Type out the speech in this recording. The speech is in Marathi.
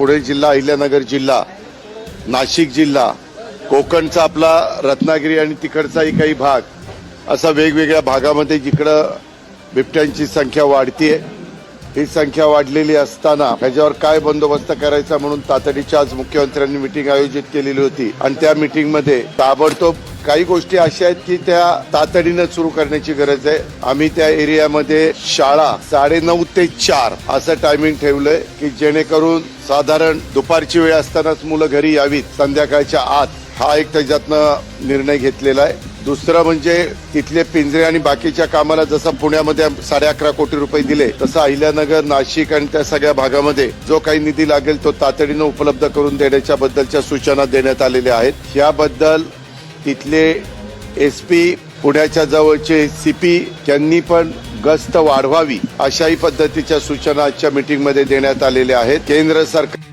पुणे जिल्हा अहिल्यानगर जिल्हा नाशिक जिल्हा कोकणचा आपला रत्नागिरी आणि तिकडचाही काही भाग असा वेगवेगळ्या भागामध्ये जिकडं बिबट्यांची संख्या वाढतीये. ही संख्या वाढलेली असताना ह्याच्यावर काय बंदोबस्त करायचा म्हणून तातडीच्या आज मुख्यमंत्र्यांनी मिटिंग आयोजित केलेली होती. आणि त्या मिटिंगमध्ये ताबडतोब काही गोष्टी अशा आहेत की त्या तातडीनं सुरू करण्याची गरज आहे. आम्ही त्या एरियामध्ये शाळा साडेनऊ ते चार असं टायमिंग ठेवलंय की जेणेकरून साधारण दुपारची वेळ असतानाच मुलं घरी यावीत. संध्याकाळच्या आत हा एक त्याच्यातनं निर्णय घेतलेला आहे. दुसरं म्हणजे तिथले पिंजरे आणि बाकीच्या कामाला जसं पुण्यामध्ये साडे अकरा कोटी रुपये दिले तसं अहिल्यानगर नाशिक आणि त्या सगळ्या भागामध्ये जो काही निधी लागेल तो तातडीनं उपलब्ध करून देण्याच्या बद्दलच्या सूचना देण्यात आलेल्या आहेत. याबद्दल तिथले एस पी पुण्याच्या जवळचे सी पी यांनी पण गस्त वाढवावी अशाही पद्धतीच्या सूचना आजच्या मीटिंगमध्ये देण्यात आलेल्या आहेत. केंद्र सरकार